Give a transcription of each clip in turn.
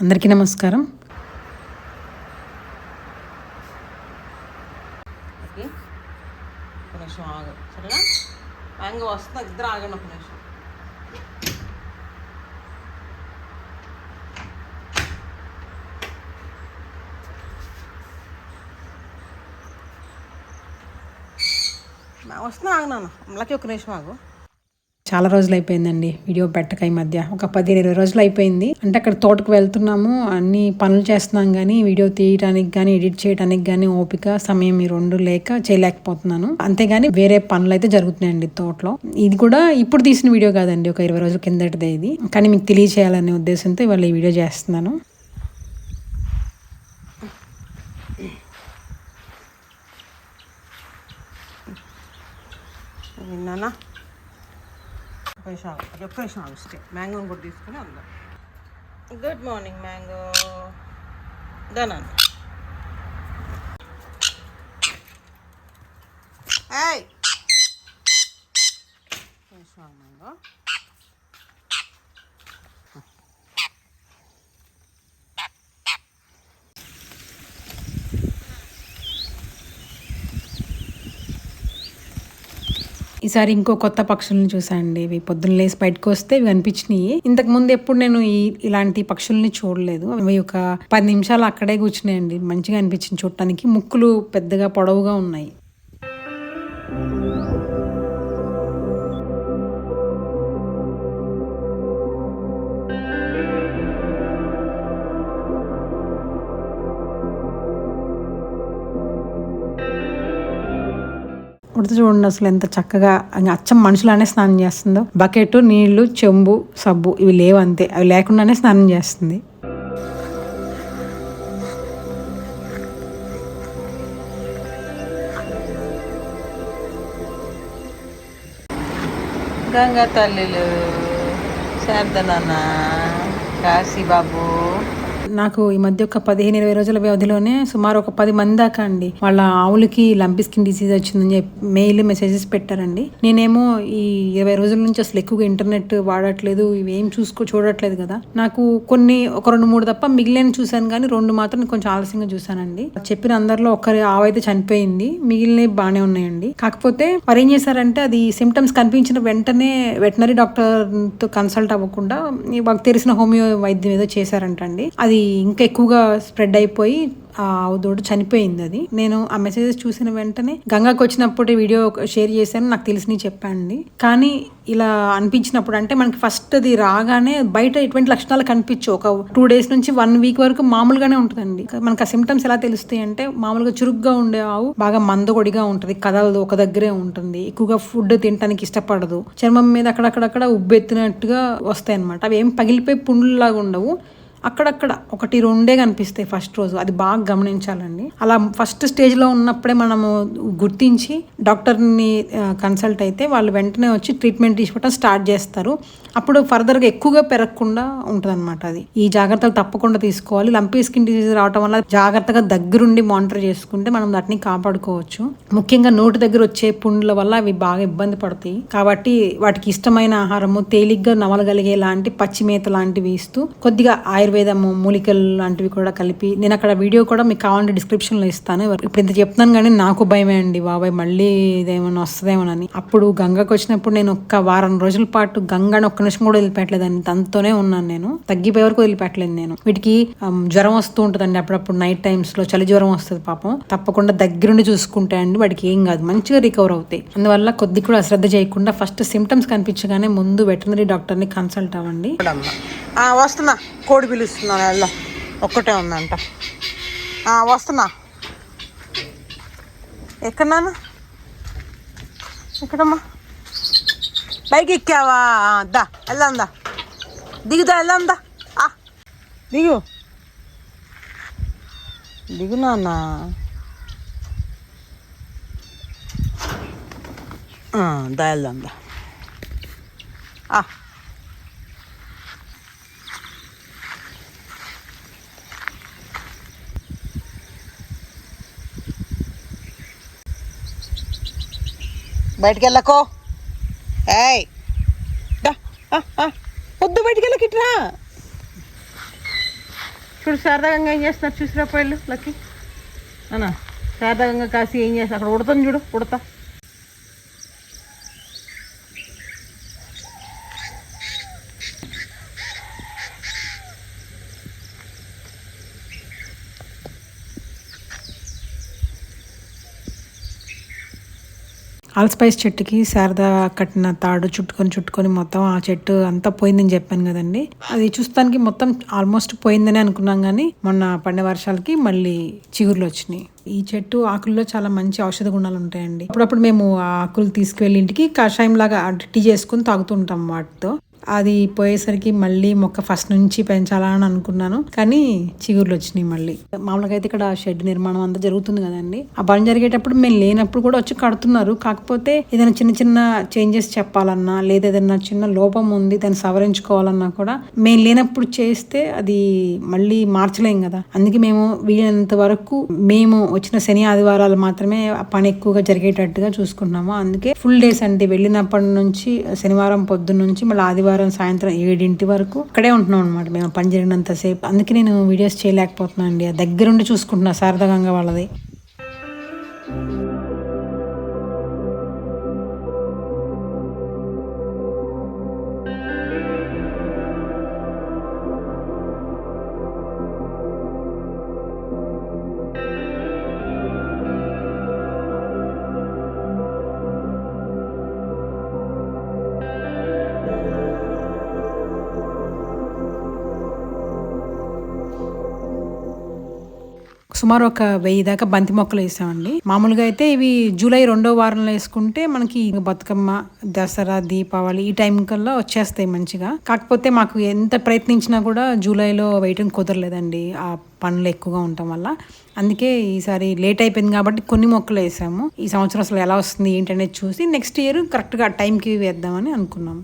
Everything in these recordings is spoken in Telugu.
అందరికీ నమస్కారం. ఓకే. ఒక నిమిషం ఆగు. సరేనా? మ్యాంగో వస్తుంది? ఇద్దరు ఆగండి ఒక నిమిషం. వస్తున్నా ఆగినాను అమ్మలకి ఒక నిమిషం ఆగు. చాలా రోజులు అయిపోయిందండి వీడియో పెట్టక ఈ మధ్య. ఒక పదిహేను ఇరవై రోజులు అయిపోయింది అంటే అక్కడ తోటకు వెళ్తున్నాము అన్ని పనులు చేస్తున్నాం కానీ వీడియో తీయడానికి కానీ ఎడిట్ చేయడానికి కానీ ఓపిక సమయం ఈ రెండు లేక చేయలేకపోతున్నాను. అంతేగాని వేరే పనులు అయితే జరుగుతున్నాయండి తోటలో. ఇది కూడా ఇప్పుడు తీసిన వీడియో కాదండి ఒక ఇరవై రోజుల కిందటిదే ఇది. కానీ మీకు తెలియచేయాలనే ఉద్దేశంతో ఇవాళ ఈ వీడియో చేస్తున్నాను. విన్నానా? ఒక నిమిషం ఆగు. స్టే మ్యాంగోని కూడా తీసుకుని అందాం గుడ్ మార్నింగ్ మ్యాంగో దనాన్ ఏయ్ ఒక్క నిమిషం ఆగు మ్యాంగో ఈసారి ఇంకో కొత్త పక్షులను చూసాండి ఇవి పొద్దున్న లేసి బయటకు వస్తే ఇవి అనిపించినాయి. ఇంతకు ముందు ఎప్పుడు నేను ఈ ఇలాంటి పక్షుల్ని చూడలేదు. అవి ఒక పది నిమిషాలు అక్కడే కూర్చున్నాయండి. మంచిగా అనిపించింది చూడటానికి. ముక్కులు పెద్దగా పొడవుగా ఉన్నాయి. ఉడత చూడండి అసలు ఎంత చక్కగా అచ్చం మనుషులనే స్నానం చేస్తుందో. బకెట్ నీళ్ళు చెంబు సబ్బు ఇవి లేవు అంతే. అవి లేకుండానే స్నానం చేస్తుంది. గంగా తల్లిలు శారదనాన్న కాశీబాబు నాకు ఈ మధ్య ఒక పదిహేను ఇరవై రోజుల వ్యవధిలోనే సుమారు ఒక పది మంది దాకా అండి. వాళ్ళ ఆవులకి లంపి స్కిన్ డిసీజ్ వచ్చిందని చెప్పి మెయిల్ మెసేజెస్ పెట్టారండి. నేనేమో ఈ ఇరవై రోజుల నుంచి అసలు ఎక్కువగా ఇంటర్నెట్ వాడట్లేదు ఇవేం చూసుకో చూడట్లేదు కదా. నాకు కొన్ని ఒక రెండు మూడు తప్ప మిగిలిన చూశాను కానీ రెండు మాత్రం కొంచెం ఆలస్యంగా చూశానండి. చెప్పిన అందరిలో ఒకరి ఆవు అయితే చనిపోయింది. మిగిలినవి బాగానే ఉన్నాయండి. కాకపోతే వారు ఏం చేశారంటే అది సిమ్టమ్స్ కనిపించిన వెంటనే వెటనరీ డాక్టర్తో కన్సల్ట్ అవ్వకుండా ఈ వాళ్ళకి తెలిసిన హోమియో వైద్యం ఏదో చేశారంటండి. అది ఇంకా ఎక్కువగా స్ప్రెడ్ అయిపోయి ఆ ఆవు చనిపోయింది అది. నేను ఆ మెసేజెస్ చూసిన వెంటనే గంగాకి వచ్చినప్పుడు వీడియో షేర్ చేశాను నాకు తెలిసినవి చెప్పండి. కానీ ఇలా అనిపించినప్పుడు అంటే మనకి ఫస్ట్ అది రాగానే బయట ఎటువంటి లక్షణాలు కనిపించు ఒక టూ డేస్ నుంచి వన్ వీక్ వరకు మామూలుగానే ఉంటుందండి. మనకి ఆ సిమ్టమ్స్ ఎలా తెలుస్తాయి అంటే మామూలుగా చురుగ్గా ఉండే ఆవు బాగా మందకొడిగా ఉంటుంది కదలదు ఒక దగ్గరే ఉంటుంది. ఎక్కువగా ఫుడ్ తినడానికి ఇష్టపడదు. చర్మం మీద అక్కడక్కడక్కడ ఉబ్బెత్తినట్టుగా వస్తాయి అనమాట అవి ఏం పగిలిపోయి పుండ్లులాగా ఉండవు. అక్కడక్కడ ఒకటి రెండే కనిపిస్తాయి ఫస్ట్ రోజు. అది బాగా గమనించాలండి. అలా ఫస్ట్ స్టేజ్లో ఉన్నప్పుడే మనము గుర్తించి డాక్టర్ని కన్సల్ట్ అయితే వాళ్ళు వెంటనే వచ్చి ట్రీట్మెంట్ తీసుకోవటం స్టార్ట్ చేస్తారు. అప్పుడు ఫర్దర్గా ఎక్కువగా పెరగకుండా ఉంటుందన్నమాట అది. ఈ జాగ్రత్తలు తప్పకుండా తీసుకోవాలి. లంపీ స్కిన్ డిసీజ్ రావటం వల్ల జాగ్రత్తగా దగ్గరుండి మానిటర్ చేసుకుంటే మనం వాటిని కాపాడుకోవచ్చు. ముఖ్యంగా నోటి దగ్గర వచ్చే పుండ్ల వల్ల అవి బాగా ఇబ్బంది పడతాయి. కాబట్టి వాటికి ఇష్టమైన ఆహారము తేలిగ్గా నమలగలిగే లాంటి పచ్చిమేత లాంటివి ఇస్తూ కొద్దిగా ఆయుర్వేదము మూలికలు లాంటివి కూడా కలిపి నేను అక్కడ వీడియో కూడా మీకు కావాలంటే డిస్క్రిప్షన్లో ఇస్తాను. ఇప్పుడు ఇంత చెప్తున్నాను కానీ నాకు భయమే అండి బాబాయ్. మళ్ళీ ఇదేమైనా వస్తుందేమోనని. అప్పుడు గంగకు వచ్చినప్పుడు నేను ఒక్క వారం రోజుల పాటు గంగని ఒక్క నిమిషం కూడా వదిలిపెట్టలేదండి. తనతోనే ఉన్నాను నేను. తగ్గిపోయే వరకు వదిలిపెట్టలేదు నేను. వీటికి జ్వరం వస్తూ ఉంటుందండి అప్పుడప్పుడు నైట్ టైమ్స్లో చలి జ్వరం వస్తుంది పాపం. తప్పకుండా దగ్గరుండి చూసుకుంటే అండి వాడికి ఏం కాదు. మంచిగా రికవర్ అవుతాయి. అందువల్ల కొద్ది కూడా అశ్రద్ధ చేయకుండా ఫస్ట్ సిమ్టమ్స్ కనిపించగానే ముందు వెటనరీ డాక్టర్ని కన్సల్ట్ అవ్వండి. వస్తున్నా. కోడి పిలుస్తున్నాను వెళ్దాం. ఒక్కటే ఉందంట. ఆ, వస్తున్నా. ఎక్కడ నాన్న? ఎక్కడమ్మా? బైక్ ఎక్కావా? దా వెళ్దాం దా. దిగుదా వెళ్దాం దా. ఆ, దిగు. దిగు నాన్న. ఆ, దా. ఆ. బయటికి వెళ్ళకో ఏయ్ వద్దు బయటికి వెళ్ళకిట్రా చూడు శారదాగంగా ఏం చేస్తున్నారు చూసిరా పోయిళ్ళు లక్కి? అన్నా శారదాగంగా కాసి ఏం చేస్తారు అక్కడ ఉడతాను చూడు ఉడతా. ఆల్స్పైస్ చెట్టుకి శారద కట్టిన తాడు చుట్టుకొని చుట్టుకొని మొత్తం ఆ చెట్టు అంతా పోయిందని చెప్పాను కదండి. అది చూస్తానికి మొత్తం ఆల్మోస్ట్ పోయిందని అనుకున్నాం కానీ మొన్న పడిన వర్షాలకి మళ్ళీ చిగుర్లు వచ్చినాయి. ఈ చెట్టు ఆకుల్లో చాలా మంచి ఔషధ గుణాలు ఉంటాయండి. అప్పుడప్పుడు మేము ఆకులు తీసుకువెళ్ళి ఇంటికి కషాయం లాగా టీ చేసుకుని తాగుతుంటాం వాటితో. అది పోయేసరికి మళ్ళీ మొక్క ఫస్ట్ నుంచి పెంచాలని అనుకున్నాను. కానీ చిగుర్లు వచ్చినాయి మళ్ళీ. మామూలుగా అయితే ఇక్కడ షెడ్ నిర్మాణం అంతా జరుగుతుంది కదండి. ఆ పని జరిగేటప్పుడు మేము లేనప్పుడు కూడా వచ్చి కడుతున్నారు. కాకపోతే ఏదైనా చిన్న చిన్న చేంజెస్ చెప్పాలన్నా లేదా ఏదైనా చిన్న లోపం ఉంది దాన్ని సవరించుకోవాలన్నా కూడా మేము లేనప్పుడు చేస్తే అది మళ్ళీ మార్చలేం కదా. అందుకే మేము వీలైనంత వరకు మేము వచ్చిన శని ఆదివారాలు మాత్రమే ఆ పని ఎక్కువగా జరిగేటట్టుగా చూసుకున్నాము అందుకే ఫుల్ డేస్ అంటే వెళ్ళినప్పటి నుంచి శనివారం పొద్దున్న నుంచి మళ్ళీ ఆదివారం సాయంత్రం ఏడింటి వరకు అక్కడే ఉంటున్నాం అనమాట మేము పని జరిగినంత సేపు. అందుకే నేను వీడియోస్ చేయలేకపోతున్నాను అండి దగ్గరుండి చూసుకుంటున్నా శారదగంగా వాళ్ళది. సుమారు ఒక వెయ్యి దాకా బంతి మొక్కలు వేసామండి. మామూలుగా అయితే ఇవి జూలై రెండో వారంలో వేసుకుంటే మనకి బతుకమ్మ దసరా దీపావళి ఈ టైం కల్లా వచ్చేస్తాయి మంచిగా. కాకపోతే మాకు ఎంత ప్రయత్నించినా కూడా జూలైలో వేయటం కుదరలేదండి ఆ పనులు ఎక్కువగా ఉండటం వల్ల. అందుకే ఈసారి లేట్ అయిపోయింది కాబట్టి కొన్ని మొక్కలు వేసాము. ఈ సంవత్సరం అసలు ఎలా వస్తుంది ఏంటనేది చూసి నెక్స్ట్ ఇయర్ కరెక్ట్గా టైంకి వేద్దామని అనుకున్నాం.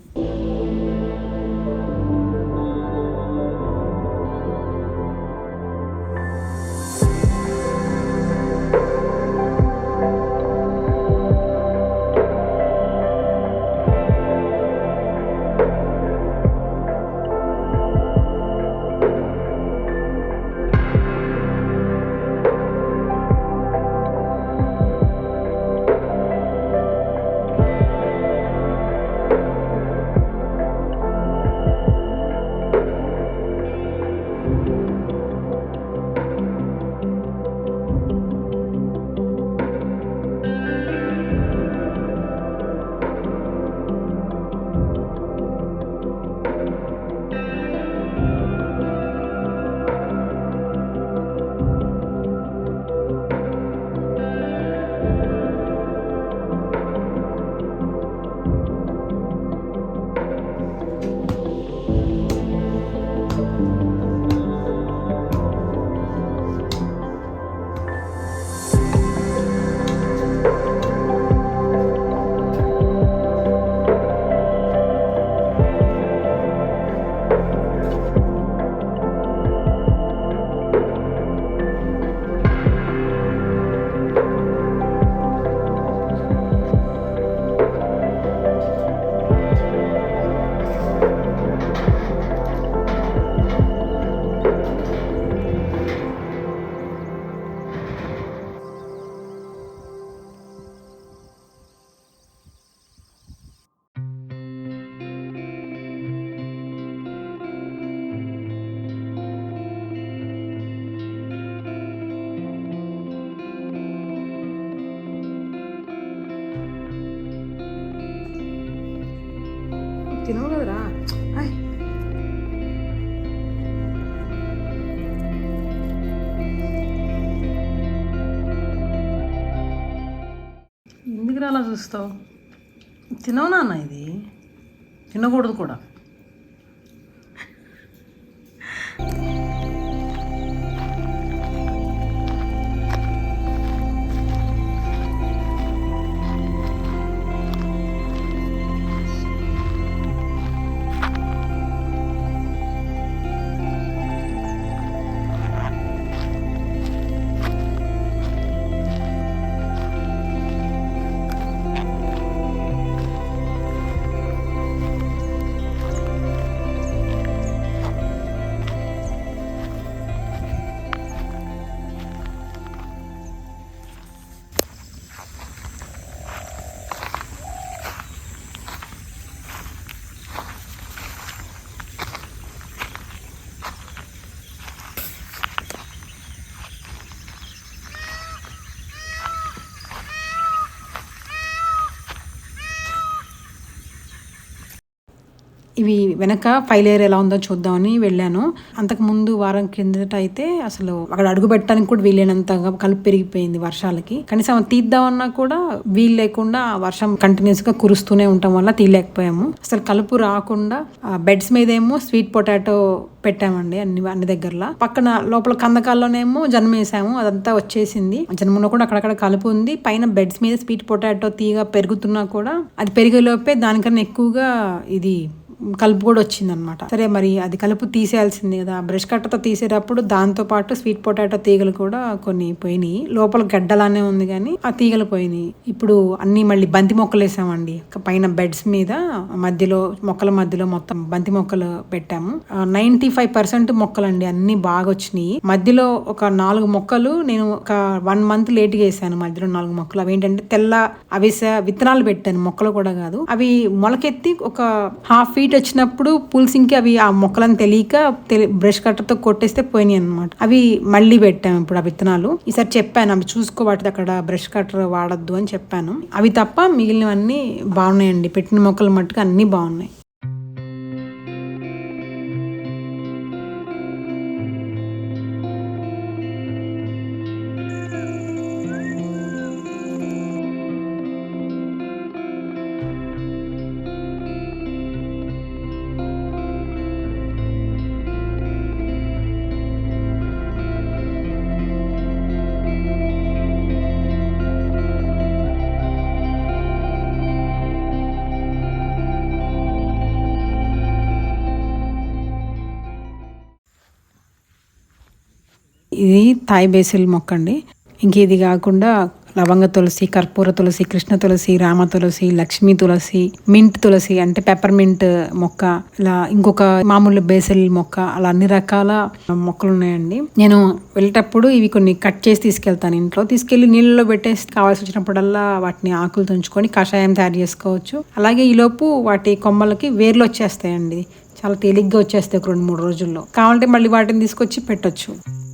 ఎందుకు అలా చూస్తావు? తినవు నాన్న ఇది? తినకూడదు కూడా. ఇవి వెనక ఫైల్ ఏరియా ఎలా ఉందో చూద్దామని వెళ్ళాను. అంతకు ముందు వారం కిందట అయితే అసలు అక్కడ అడుగు పెట్టడానికి కూడా వీలైనంతగా కలుపు పెరిగిపోయింది వర్షాలకి. కనీసం తీద్దామన్నా కూడా వీలు లేకుండా వర్షం కంటిన్యూస్గా కురుస్తూనే ఉండటం వల్ల తీయలేకపోయాము. అసలు కలుపు రాకుండా బెడ్స్ మీద ఏమో స్వీట్ పొటాటో పెట్టామండి అన్ని అన్ని దగ్గరలో. పక్కన లోపల కందకాల్లోనేమో జన్మ వేసాము అదంతా వచ్చేసింది. జన్మలో కూడా అక్కడక్కడ కలుపు ఉంది. పైన బెడ్స్ మీద స్వీట్ పొటాటో తీగ పెరుగుతున్నా కూడా అది పెరిగే లోపే దానికన్నా ఎక్కువగా ఇది కలుపు కూడా వచ్చిందనమాట సరే మరి అది కలుపు తీసేయాల్సింది కదా. బ్రష్ కట్టతో తీసేటప్పుడు దాంతో పాటు స్వీట్ పొటాటో తీగలు కూడా కొన్ని పోయినాయి. లోపల గడ్డలానే ఉంది కానీ ఆ తీగలు పోయినాయి. ఇప్పుడు అన్ని మళ్ళీ బంతి మొక్కలు వేసామండి. పైన బెడ్స్ మీద మధ్యలో మొక్కల మధ్యలో మొత్తం బంతి మొక్కలు పెట్టాము. నైన్టీ ఫైవ్ పర్సెంట్ మొక్కలండి. అన్ని బాగా వచ్చినాయి. మధ్యలో ఒక నాలుగు మొక్కలు నేను ఒక వన్ మంత్ లేట్గా వేసాను. మధ్యలో నాలుగు మొక్కలు. అవి ఏంటంటే తెల్ల అవిస విత్తనాలు పెట్టాను. మొక్కలు కూడా కాదు. అవి మొలకెత్తి ఒక హాఫ్ ఫీట్ వచ్చినప్పుడు పులిసింగ్కి అవి ఆ మొక్కలను తెలియక బ్రష్ కట్టర్తో కొట్టేస్తే పోయినాయి అనమాట అవి మళ్ళీ పెట్టాము ఇప్పుడు ఆ విత్తనాలు. ఈసారి చెప్పాను అవి చూసుకో వాటిది అక్కడ బ్రష్ కట్టర్ వాడద్దు అని చెప్పాను. అవి తప్ప మిగిలినవన్నీ బాగున్నాయండి. పెట్టిన మొక్కలు మట్టుకు అన్నీ బాగున్నాయి. ఇది థాయ్ బేసిల్ మొక్క అండి ఇంక ఇది కాకుండా లవంగ తులసి కర్పూర తులసి కృష్ణ తులసి రామ తులసి లక్ష్మీ తులసి మింట్ తులసి అంటే పెప్పర్ మింట్ మొక్క ఇలా ఇంకొక మామూలు బేసిల్ మొక్క అలా అన్ని రకాల మొక్కలు ఉన్నాయండి. నేను వెళ్ళేటప్పుడు ఇవి కొన్ని కట్ చేసి తీసుకెళ్తాను ఇంట్లో. తీసుకెళ్ళి నీళ్ళలో పెట్టేసి కావాల్సి వచ్చినప్పుడల్లా వాటిని ఆకులు తుంచుకొని కషాయం తయారు చేసుకోవచ్చు. అలాగే ఈలోపు వాటి కొమ్మలకి వేర్లు వచ్చేస్తాయండి. చాలా తేలిగ్గా వచ్చేస్తాయి ఒక రెండు మూడు రోజుల్లో. కావాలంటే మళ్ళీ వాటిని తీసుకొచ్చి పెట్టొచ్చు.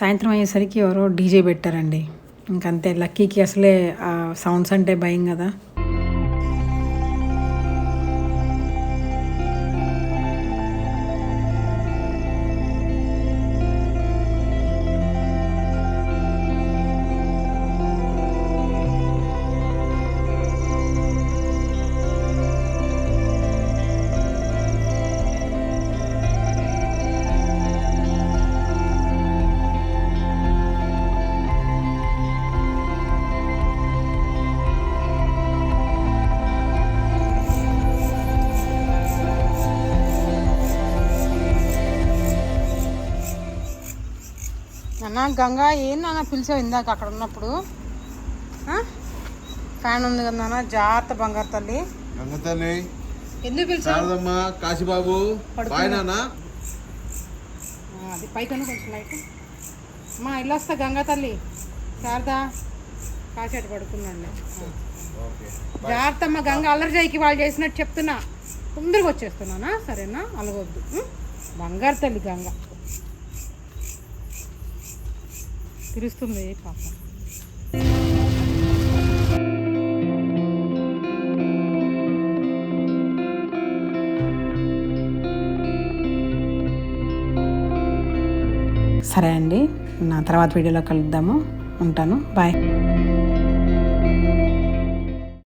సాయంత్రం అయ్యేసరికి ఎవరో డీజే పెట్టారండి. ఇంకంతే లక్కీకి అసలే ఆ సౌండ్స్ అంటే భయం కదా. అన్న గంగా ఏం నాన్న పిలిచావు ఇందాక అక్కడ ఉన్నప్పుడు? ఫ్యాన్ ఉంది కదా నాన్న జాగ్రత్త బంగారు తల్లి. గంగతల్లి ఎందుకు పిలిచావు? శారదమ్మ కాశీబాబు. బాయ్ నాన్న. ఆ, అది పైకను కొంచెం లైట్. అమ్మా ఇల్లు వస్తా గంగా తల్లి. శారదా కాసేటు పడుకున్నాండి జాగ్రత్త అమ్మ గంగ అల్లరి వాళ్ళు చేసినట్టు చెప్తున్నా. తొందరగా వచ్చేస్తున్నానా? సరేనా? అలగొద్దు? బంగారు తల్లి గంగ. పిలుస్తుంది పాప. సరే అండి నా తర్వాత వీడియోలో కలుద్దాము ఉంటాను. బాయ్